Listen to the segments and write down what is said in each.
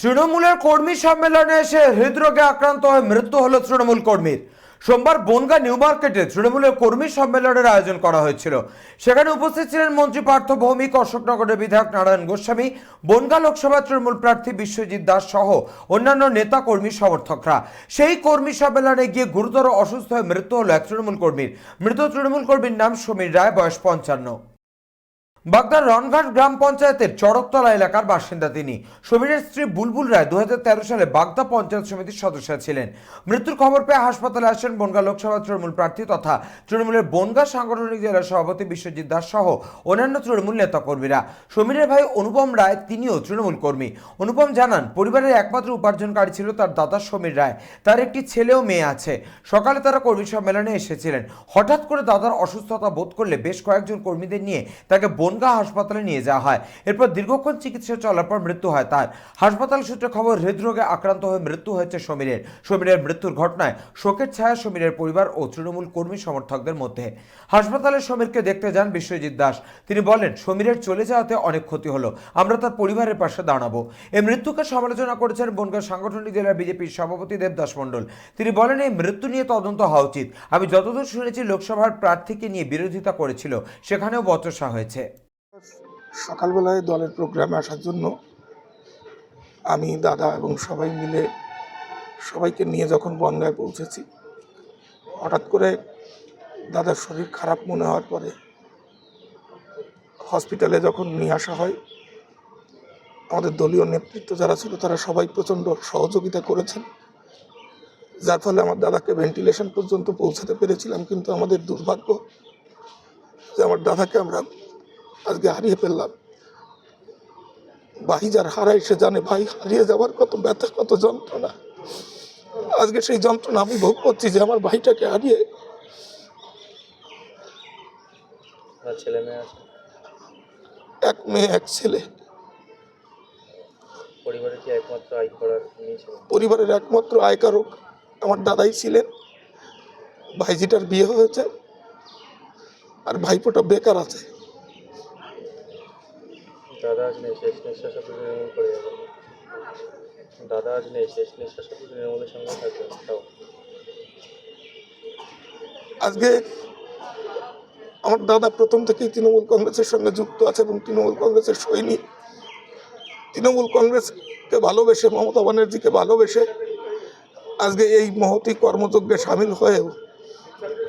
তৃণমূলের কর্মী সম্মেলনে এসে হৃদরোগে আক্রান্ত হয়ে মৃত্যু হলো তৃণমূল কর্মীর। সোমবার বনগা নিউ মার্কেটে তৃণমূলের কর্মী সম্মেলনের আয়োজন করা হয়েছিল। সেখানে উপস্থিত ছিলেন মন্ত্রী পার্থ ভৌমিক, অশোকনগরের বিধায়ক নারায়ণ গোস্বামী, বনগা লোকসভা তৃণমূল প্রার্থী বিশ্বজিৎ দাস সহ অন্যান্য নেতা কর্মী সমর্থকরা। সেই কর্মী সম্মেলনে গিয়ে গুরুতর অসুস্থ হয়ে মৃত্যু হলো এক তৃণমূল কর্মীর। মৃত তৃণমূল কর্মীর নাম সমীর রায়, বয়স পঞ্চান্ন। বাগদার রনঘাট গ্রাম পঞ্চায়েতের চড়কতলা এলাকার বাসিন্দা তিনি। সমীরের স্ত্রী বুলবুল রায় দু হাজার তেরো সালে বাগদা পঞ্চায়েত সমিতির সদস্য ছিলেন। মৃত্যুর খবর পেয়ে হাসপাতালে আসেন বনগা লোকসভা তৃণমূল প্রার্থী তথা তৃণমূলের বনগা সাংগঠনিক জেলা সভাপতি বিশ্বজিৎ দাস সহ অন্যান্য তৃণমূল নেতাকর্মীরা। সমীরের ভাই অনুপম রায় তিনিও তৃণমূল কর্মী। অনুপম জানান, পরিবারের একমাত্র উপার্জনকারী ছিল তার দাদা সমীর রায়। তার একটি ছেলেও মেয়ে আছে। সকালে তারা কর্মী সম্মেলনে এসেছিলেন। হঠাৎ করে দাদার অসুস্থতা বোধ করলে বেশ কয়েকজন কর্মীদের নিয়ে তাকে বনগা হাসপাতালে নিয়ে যাওয়া হয়। এরপর দীর্ঘক্ষণ চিকিৎসা চলার পর মৃত্যু হয় তার। হাসপাতাল সূত্রে খবর, হৃদরোগে আক্রান্ত হয়ে মৃত্যু হয়েছে সমীরের। সমীরের মৃত্যুর ঘটনায় শোকের ছায়া সমীরের পরিবার ও তৃণমূল কর্মী সমর্থকদের মধ্যে। হাসপাতালে সমীরকে দেখতে যান বিশ্বজিৎ দাস। তিনি বলেন, সমীরের চলে যাওয়াতে অনেক ক্ষতি হলো। আমরা তার পরিবারের পাশে দাঁড়াবো। এই মৃত্যুকে সমালোচনা করেছেন বনগাঁ সাংগঠনিক জেলার বিজেপির সভাপতি দেবদাস মণ্ডল। তিনি বলেন, এই মৃত্যু নিয়ে তদন্ত হওয়া উচিত। আমি যতদূর শুনেছি, লোকসভার প্রার্থীকে নিয়ে বিরোধিতা করেছিল। সেখানেও বচসা হয়েছে। সকালবেলায় দলের প্রোগ্রামে আসার জন্য আমি, দাদা এবং সবাই মিলে সবাইকে নিয়ে যখন বনগায় পৌঁছেছি, হঠাৎ করে দাদার শরীর খারাপ মনে হওয়ার পরে হসপিটালে যখন নিয়ে আসা হয়, আমাদের দলীয় নেতৃত্ব যারা ছিল তারা সবাই প্রচণ্ড সহযোগিতা করেছেন। যার ফলে আমার দাদাকে ভেন্টিলেশন পর্যন্ত পৌঁছাতে পেরেছিলাম, কিন্তু আমাদের দুর্ভাগ্য যে আমার দাদাকে আমরা আজকে হারিয়ে ফেললাম। ভাই যার হারাই সে জানে ভাই হারিয়ে যাওয়ার কত ব্যথা কত যন্ত্রণা। আজকে সেই যন্ত্রণা আমি ভোগ করছি যে আমার ভাইটাকে হারিয়ে ছেলে মেয়ে আছে? এক মেয়ে এক ছেলে। পরিবারের কি একমাত্র আয় করার পরিবারের একমাত্র আয়কারক আমার দাদাই ছিলেন। ভাইজিটার বিয়ে হয়েছে। আর ভাইপোটা বেকার আছে। দাদা আজ নেই, শেষ নিঃশ্বাস তৃণমূল করে যাবেন দাদা আজ নেই, শেষ নিঃশ্বাস তৃণমূলের সঙ্গে থাকবেন তাও আজকে আমার দাদা প্রথম থেকেই তৃণমূল কংগ্রেসের সঙ্গে যুক্ত আছে এবং তৃণমূল কংগ্রেসের সৈনিক তৃণমূল কংগ্রেসকে ভালোবেসে, মমতা ব্যানার্জিকে ভালোবেসে আজকে এই মহতি কর্মযজ্ঞে সামিল হয়েও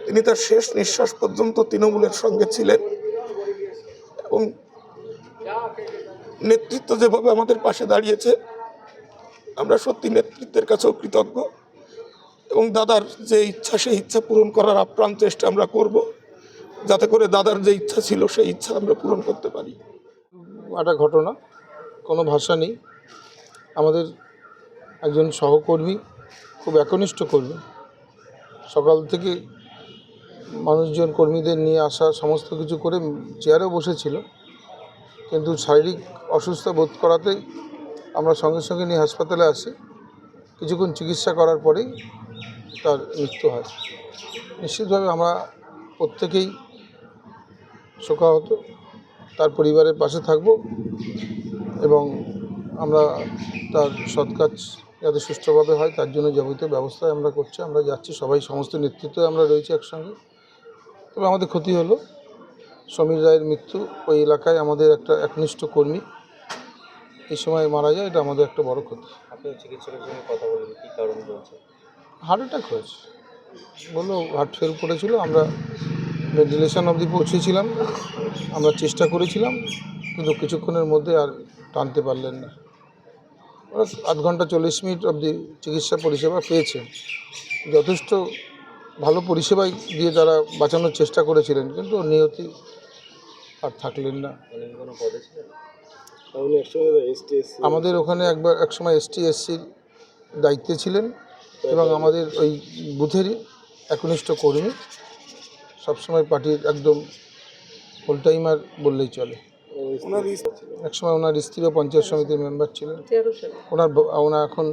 তিনি তার শেষ নিঃশ্বাস পর্যন্ত তৃণমূলের সঙ্গে ছিলেন এবং নেতৃত্ব যেভাবে আমাদের পাশে দাঁড়িয়েছে, আমরা সত্যি নেতৃত্বের কাছেও কৃতজ্ঞ এবং দাদার যে ইচ্ছা, সেই ইচ্ছা পূরণ করার আপ্রাণ চেষ্টা আমরা করব। যাতে করে দাদার যে ইচ্ছা ছিল, সেই ইচ্ছা আমরা পূরণ করতে পারি। একটা ঘটনা, কোনো ভাষা নেই। আমাদের একজন সহকর্মী, খুব একনিষ্ঠ কর্মী। সকাল থেকে মানুষজন, কর্মীদের নিয়ে আসা, সমস্ত কিছু করে চেয়ারেও বসেছিল। কিন্তু শারীরিক অসুস্থ বোধ করাতেই আমরা সঙ্গে সঙ্গে নিয়ে হাসপাতালে আসি। কিছুক্ষণ চিকিৎসা করার পরেই তার মৃত্যু হয়। নিশ্চিতভাবে আমরা প্রত্যেকেই শোকাহত, তার পরিবারের পাশে থাকব এবং আমরা তার সৎ কাজ যাতে সুষ্ঠুভাবে হয়, তার জন্য যাবতীয় ব্যবস্থা আমরা করছি। আমরা যাচ্ছি, সবাই সমস্ত নেতৃত্বে আমরা রয়েছি একসঙ্গে। তবে আমাদের ক্ষতি হলো সমীর রায়ের মৃত্যু ওই এলাকায় আমাদের একটা একনিষ্ঠ কর্মী এই সময় মারা যায় এটা আমাদের একটা বড় ক্ষতি। আপনি চিকিৎসকের সঙ্গে কথা বলবেন কী কারণ বলছে হার্ট অ্যাটাক হয়েছে। বলল হার্ট ফেল করেছিল আমরা ভেন্টিলেশন অবধি পৌঁছেছিলাম আমরা চেষ্টা করেছিলাম কিন্তু কিছুক্ষণের মধ্যে আর টানতে পারলেন না। ওরা আধ ঘণ্টা চল্লিশ মিনিট অবধি চিকিৎসা পরিষেবা পেয়েছে। যথেষ্ট ভালো পরিষেবাই দিয়ে তারা বাঁচানোর চেষ্টা করেছিলেন কিন্তু নিয়তি আর থাকলেন না। উনি কি কোনো পদে ছিলেন? আমাদের ওখানে একবার একসময় এসটি এসসির দায়িত্বে ছিলেন এবং আমাদের ওই বুথেরই একনিষ্ঠ কর্মী। সবসময় পার্টির একদম ফুল টাইমার বললেই চলে। একসময় ওনার স্ত্রীও পঞ্চায়েত সমিতির মেম্বার ছিলেন। ওনার ওনার এখন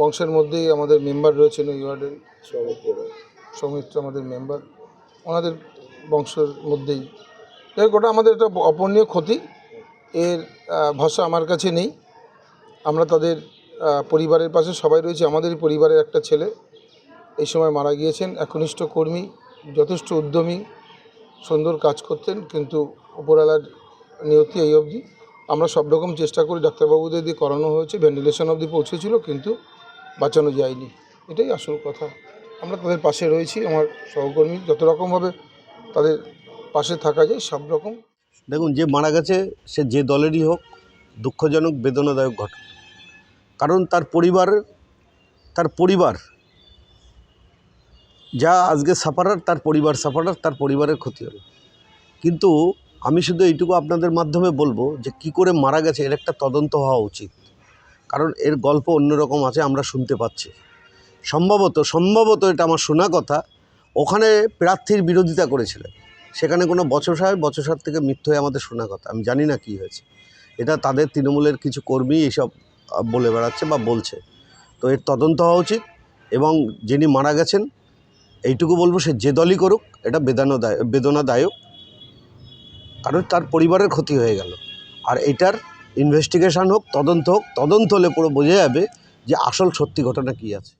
বংশের মধ্যেই আমাদের মেম্বার রয়েছেন ওই ওয়ার্ডের। সৌমিত্র আমাদের মেম্বার ওনাদের বংশের মধ্যেই। যাই হোক, ওটা আমাদের একটা অপূরণীয় ক্ষতি। এর ভাষা আমার কাছে নেই। আমরা তাদের পরিবারের পাশে সবাই রয়েছে। আমাদের পরিবারের একটা ছেলে। এই সময় মারা গিয়েছেন। একনিষ্ঠ কর্মী যথেষ্ট উদ্যমী সুন্দর কাজ করতেন কিন্তু উপরওয়ালার নিয়তি এই অবধি। আমরা সব রকম চেষ্টা করি। ডাক্তারবাবুদের দিয়ে করানো হয়েছে। ভেন্টিলেশন অবধি পৌঁছেছিল কিন্তু বাঁচানো যায়নি। এটাই আসল কথা। আমরা তাদের পাশে রয়েছি। আমার সহকর্মী যত রকমভাবে তাদের পাশে থাকা যায় সব রকম। দেখুন, যে মারা গেছে, সে যে দলেরই হোক, দুঃখজনক, বেদনাদায়ক ঘটনা। কারণ তার পরিবার তার পরিবার, যা আজকে সাফারার তার পরিবার সাফারার তার পরিবারের ক্ষতি হলো। কিন্তু আমি শুধু এইটুকু আপনাদের মাধ্যমে বলব যে কি করে মারা গেছে, এর একটা তদন্ত হওয়া উচিত। কারণ এর গল্প অন্যরকম আছে, আমরা শুনতে পাচ্ছি। সম্ভবত সম্ভবত এটা আমার শোনা কথা ওখানে প্রার্থীর বিরোধিতা করেছিলেন সেখানে কোনো বচসায় বচসার থেকে হয়ে আমাদের শোনা কথা। আমি জানি না কি হয়েছে। এটা তাদের তৃণমূলের কিছু কর্মী এইসব আহ, বলে বেড়াচ্ছে বা বলছে। তো এর তদন্ত হওয়া উচিত এবং যিনি মারা গেছেন এইটুকু বলব সে যে দলই করুক এটা বেদনাদায় বেদনাদায়ক। কারণ তার পরিবারের ক্ষতি হয়ে গেল। আর এটার ইনভেস্টিগেশন হোক তদন্ত হোক তদন্ত হলে পুরো বোঝা যাবে যে আসল সত্যি ঘটনা কী আছে।